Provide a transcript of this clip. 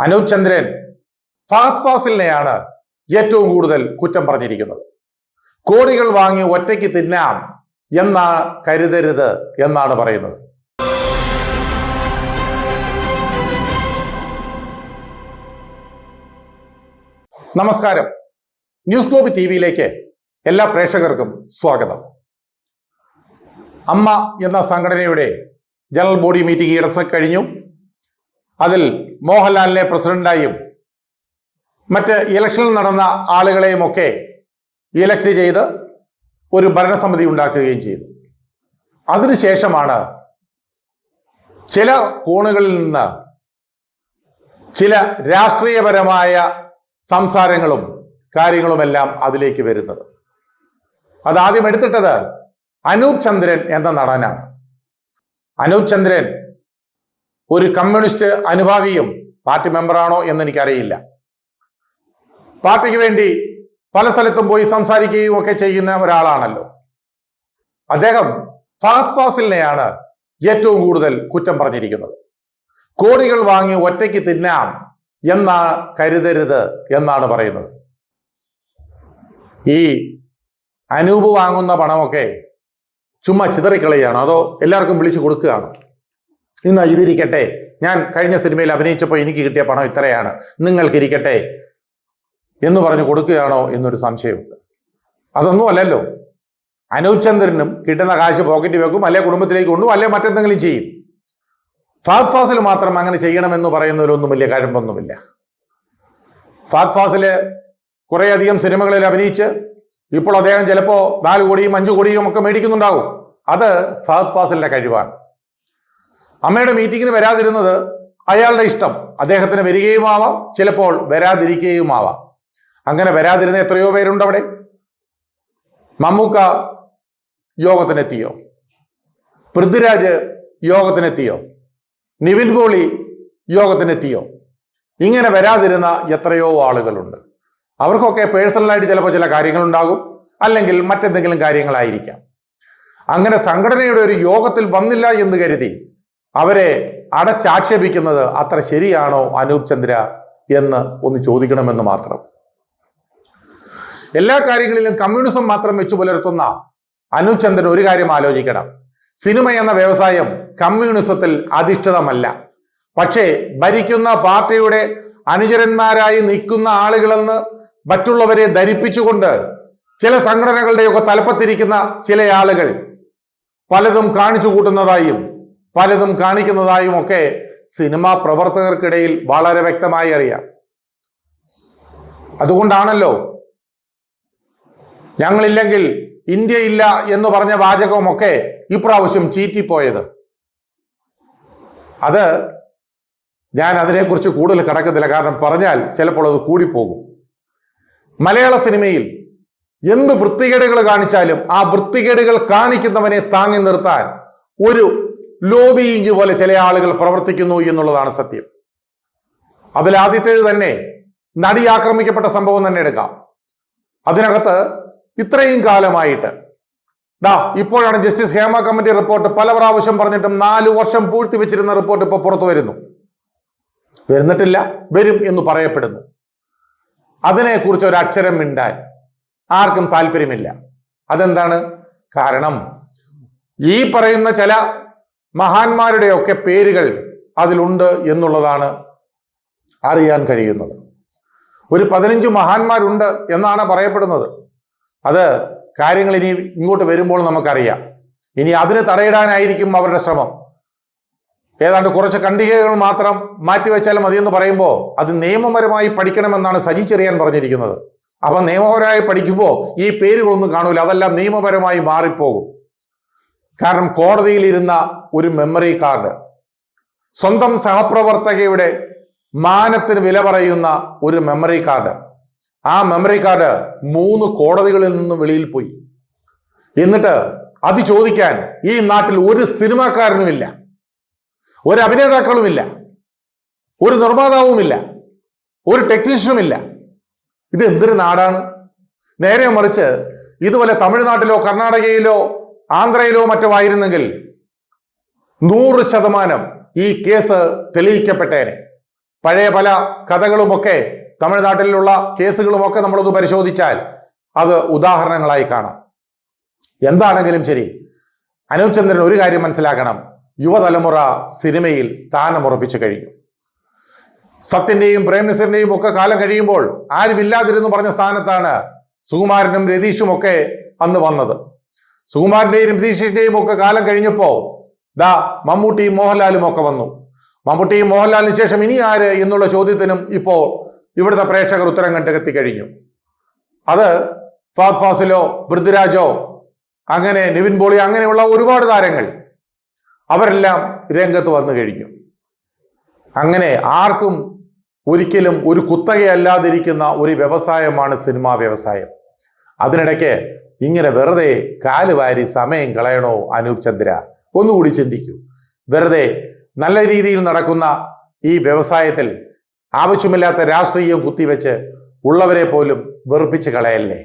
അനൂപ് ചന്ദ്രൻ ഫഹദ് ഫാസിലിനെയാണ് ഏറ്റവും കൂടുതൽ കുറ്റം പറഞ്ഞിരിക്കുന്നത്. കോടികൾ വാങ്ങി ഒറ്റയ്ക്ക് തിന്നാം എന്നാ കരുതരുത് എന്നാണ് പറയുന്നത്. നമസ്കാരം. ന്യൂസ് ഗ്ലോബ് ടി വിയിലേക്ക് എല്ലാ പ്രേക്ഷകർക്കും സ്വാഗതം. അമ്മ എന്ന സംഘടനയുടെ ജനറൽ ബോഡി മീറ്റിംഗ് ഇടത്ത് കഴിഞ്ഞു. അതിൽ മോഹൻലാലിനെ പ്രസിഡന്റായും മറ്റ് ഇലക്ഷനിൽ നടന്ന ആളുകളെയും ഒക്കെ ഇലക്ട് ചെയ്ത് ഒരു ഭരണസമിതി ഉണ്ടാക്കുകയും ചെയ്തു. അതിനുശേഷമാണ് ചില കോണുകളിൽ നിന്ന് ചില രാഷ്ട്രീയപരമായ സംസാരങ്ങളും കാര്യങ്ങളുമെല്ലാം അതിലേക്ക് വരുന്നത്. അതാദ്യം എടുത്തിട്ടത് അനൂപ് ചന്ദ്രൻ എന്ന നടനാണ്. അനൂപ് ചന്ദ്രൻ ഒരു കമ്മ്യൂണിസ്റ്റ് അനുഭാവിയും പാർട്ടി മെമ്പറാണോ എന്ന് എനിക്കറിയില്ല. പാർട്ടിക്ക് വേണ്ടി പല സ്ഥലത്തും പോയി സംസാരിക്കുകയും ഒക്കെ ചെയ്യുന്ന ഒരാളാണല്ലോ. അദ്ദേഹം ഫഹദ് ഫാസിലിനെയാണ് ഏറ്റവും കൂടുതൽ കുറ്റം പറഞ്ഞിരിക്കുന്നത്. കോടികൾ വാങ്ങി ഒറ്റയ്ക്ക് തിന്നാം എന്നാ കരുതരുത് എന്നാണ് പറയുന്നത്. ഈ അനൂപ് വാങ്ങുന്ന പണമൊക്കെ ചുമ്മാ ചിതറിക്കളയാണ് അതോ എല്ലാവർക്കും വിളിച്ചു കൊടുക്കുകയാണ്? ഇന്ന് ഇതിരിക്കട്ടെ. ഞാൻ കഴിഞ്ഞ സിനിമയിൽ അഭിനയിച്ചപ്പോൾ എനിക്ക് കിട്ടിയ പണം ഇത്രയാണ്. നിങ്ങൾക്കിരിക്കട്ടെ എന്ന് പറഞ്ഞു കൊടുക്കുകയാണോ എന്നൊരു സംശയമുണ്ട്. അതൊന്നും അല്ലല്ലോ. അനൂപ് ചന്ദ്രനും കിട്ടുന്ന കാശ് പോക്കറ്റ് വെക്കും അല്ലെ കുടുംബത്തിലേക്ക് കൊണ്ടും അല്ലെ മറ്റെന്തെങ്കിലും ചെയ്യും. ഫാത് ഫാസിൽ മാത്രം അങ്ങനെ ചെയ്യണമെന്ന് പറയുന്നതിലൊന്നും വലിയ കഴമ്പൊന്നുമില്ല. ഫാത് ഫാസിൽ കുറേയധികം സിനിമകളിൽ അഭിനയിച്ച് ഇപ്പോൾ അദ്ദേഹം ചിലപ്പോൾ നാല് കോടിയും അഞ്ചു കോടിയും ഒക്കെ മേടിക്കുന്നുണ്ടാവും. അത് ഫഹദ് ഫാസിലിന്റെ കഴിവാണ്. അമ്മയുടെ മീറ്റിങ്ങിന് വരാതിരുന്നത് അയാളുടെ ഇഷ്ടം. അദ്ദേഹത്തിന് വരികയുമാവാം ചിലപ്പോൾ വരാതിരിക്കുകയുമാവാം അങ്ങനെ വരാതിരുന്ന എത്രയോ പേരുണ്ട് അവിടെ? മമ്മൂക്ക യോഗത്തിനെത്തിയോ? പൃഥ്വിരാജ് യോഗത്തിനെത്തിയോ? നിവിൻ പോളി യോഗത്തിനെത്തിയോ? ഇങ്ങനെ വരാതിരുന്ന എത്രയോ ആളുകളുണ്ട്. അവർക്കൊക്കെ പേഴ്സണലായിട്ട് ചിലപ്പോൾ ചില കാര്യങ്ങളുണ്ടാകും അല്ലെങ്കിൽ മറ്റെന്തെങ്കിലും കാര്യങ്ങളായിരിക്കാം. അങ്ങനെ സംഘടനയുടെ ഒരു യോഗത്തിൽ വന്നില്ല എന്ന് കരുതി അവരെ അടച്ചാക്ഷേപിക്കുന്നത് അത്ര ശരിയാണോ അനൂപ് ചന്ദ്ര എന്ന് ഒന്ന് ചോദിക്കണമെന്ന് മാത്രം. എല്ലാ കാര്യങ്ങളിലും കമ്മ്യൂണിസം മാത്രം വെച്ചു പുലർത്തുന്ന അനൂപ് ചന്ദ്രൻ ഒരു കാര്യം ആലോചിക്കണം. സിനിമ എന്ന വ്യവസായം കമ്മ്യൂണിസത്തിൽ അധിഷ്ഠിതമല്ല. പക്ഷേ ഭരിക്കുന്ന പാർട്ടിയുടെ അനുചരന്മാരായി നിൽക്കുന്ന ആളുകളെന്ന് മറ്റുള്ളവരെ ധരിപ്പിച്ചുകൊണ്ട് ചില സംഘടനകളുടെയൊക്കെ തലപ്പത്തിരിക്കുന്ന ചില ആളുകൾ പലതും കാണിച്ചു കൂട്ടുന്നതായും പലതും കാണിക്കുന്നതായും ഒക്കെ സിനിമാ പ്രവർത്തകർക്കിടയിൽ വളരെ വ്യക്തമായി അറിയാം. അതുകൊണ്ടാണല്ലോ ഞങ്ങളില്ലെങ്കിൽ ഇന്ത്യ ഇല്ല എന്ന് പറഞ്ഞ വാചകമൊക്കെ ഇപ്രാവശ്യം ചീറ്റിപ്പോയത്. അത് ഞാൻ അതിനെക്കുറിച്ച് കൂടുതൽ കിടക്കത്തില്ല. കാരണം പറഞ്ഞാൽ ചിലപ്പോൾ അത് കൂടിപ്പോകും. മലയാള സിനിമയിൽ എന്ത് വൃത്തികേടുകൾ കാണിച്ചാലും ആ വൃത്തികേടുകൾ കാണിക്കുന്നവനെ താങ്ങി നിർത്താൻ ഒരു ലോബിയിങ് പോലെ ചില ആളുകൾ പ്രവർത്തിക്കുന്നു എന്നുള്ളതാണ് സത്യം. അതിൽ ആദ്യത്തേത് തന്നെ നടി ആക്രമിക്കപ്പെട്ട സംഭവം തന്നെ എടുക്കാം. അതിനകത്ത് ഇത്രയും കാലമായിട്ട്. ദാ ഇപ്പോഴാണ് ജസ്റ്റിസ് ഹേമ കമ്മിറ്റി റിപ്പോർട്ട് പല പ്രാവശ്യം പറഞ്ഞിട്ടും നാല് വർഷം പൂഴ്ത്തി വെച്ചിരുന്ന റിപ്പോർട്ട് ഇപ്പോൾ പുറത്തു വരുന്നു. വരുന്നിട്ടില്ല വരും എന്ന് പറയപ്പെടുന്നു. അതിനെക്കുറിച്ച് ഒരു അക്ഷരം മിണ്ടാൻ ആർക്കും താല്പര്യമില്ല. അതെന്താണ്? കാരണം ഈ പറയുന്ന ചില മഹാന്മാരുടെയൊക്കെ പേരുകൾ അതിലുണ്ട് എന്നുള്ളതാണ് അറിയാൻ കഴിയുന്നത്. ഒരു പതിനഞ്ച് മഹാന്മാരുണ്ട് എന്നാണ് പറയപ്പെടുന്നത്. അത് കാര്യങ്ങൾ ഇനി ഇങ്ങോട്ട് വരുമ്പോൾ നമുക്കറിയാം. ഇനി അതിന് തടയിടാനായിരിക്കും അവരുടെ ശ്രമം. ഏതാണ്ട് കുറച്ച് ഖണ്ഡികകൾ മാത്രം മാറ്റിവെച്ചാൽ മതിയെന്ന് പറയുമ്പോൾ അത് നിയമപരമായി പഠിക്കണമെന്നാണ് സജി ചെറിയാൻ പറഞ്ഞിരിക്കുന്നത്. അപ്പൊ നിയമപരമായി പഠിക്കുമ്പോൾ ഈ പേരുകളൊന്നും കാണൂല. അതെല്ലാം നിയമപരമായി മാറിപ്പോകും. കാരണം കോടതിയിൽ ഇരുന്ന ഒരു മെമ്മറി കാർഡ് സ്വന്തം സഹപ്രവർത്തകയുടെ മാനത്തിന് വില പറയുന്ന ഒരു മെമ്മറി കാർഡ് ആ മെമ്മറി കാർഡ് മൂന്ന് കോടതികളിൽ നിന്ന് വെളിയിൽ പോയി. എന്നിട്ട് അത് ചോദിക്കാൻ ഈ നാട്ടിൽ ഒരു സിനിമാക്കാരനുമില്ല. ഒരു അഭിനേതാക്കളുമില്ല. ഒരു നിർമ്മാതാവുമില്ല. ഒരു ടെക്നീഷ്യനുമില്ല ഇത് എന്തൊരു നാടാണ്? നേരെ മറിച്ച് ഇതുപോലെ തമിഴ്നാട്ടിലോ കർണാടകയിലോ ആന്ധ്രയിലോ മറ്റോ ആയിരുന്നെങ്കിൽ നൂറ് ശതമാനം ഈ കേസ് തെളിയിക്കപ്പെട്ടേനെ. പഴയ പല കഥകളുമൊക്കെ തമിഴ്നാട്ടിലുള്ള കേസുകളുമൊക്കെ നമ്മളൊന്ന് പരിശോധിച്ചാൽ അത് ഉദാഹരണങ്ങളായി കാണാം. എന്താണെങ്കിലും ശരി അനൂപ് ചന്ദ്രൻ ഒരു കാര്യം മനസ്സിലാക്കണം. യുവതലമുറ സിനിമയിൽ സ്ഥാനമുറപ്പിച്ചു കഴിഞ്ഞു. സത്യന്റെയും പ്രേംനസറിന്റെയും ഒക്കെ കാലം കഴിയുമ്പോൾ ആരുമില്ലാതിരുന്നു പറഞ്ഞ സ്ഥാനത്താണ് സുകുമാരനും രതീഷും ഒക്കെ അന്ന് വന്നത്. സുകുമാരന്റെയും രതീഷിന്റെയും ഒക്കെ കാലം കഴിഞ്ഞപ്പോ ദാ മമ്മൂട്ടിയും മോഹൻലാലും ഒക്കെ വന്നു. മമ്മൂട്ടിയും മോഹൻലാലിന് ശേഷം ഇനി ആര് എന്നുള്ള ചോദ്യത്തിനും ഇപ്പോ ഇവിടുത്തെ പ്രേക്ഷകർ ഉത്തരം കണ്ടെത്തി കഴിഞ്ഞു അത് ഫാദ് ഫാസിലോ പൃഥ്വിരാജോ അങ്ങനെ നിവിൻ പോളി അങ്ങനെയുള്ള ഒരുപാട് താരങ്ങൾ അവരെല്ലാം രംഗത്ത് വന്നു കഴിഞ്ഞു. അങ്ങനെ ആർക്കും ഒരിക്കലും ഒരു കുത്തകയല്ലാതിരിക്കുന്ന ഒരു വ്യവസായമാണ് സിനിമാ വ്യവസായം. അതിനിടയ്ക്ക് ഇങ്ങനെ വെറുതെ കാലുവാരി സമയം കളയണോ അനൂപ് ചന്ദ്ര? ഒന്നുകൂടി ചിന്തിക്കൂ. വെറുതെ നല്ല രീതിയിൽ നടക്കുന്ന ഈ വ്യവസായത്തിൽ ആവശ്യമില്ലാത്ത രാഷ്ട്രീയം കുത്തിവെച്ച് ഉള്ളവരെ പോലും വെറുപ്പിച്ച് കളയല്ലേ?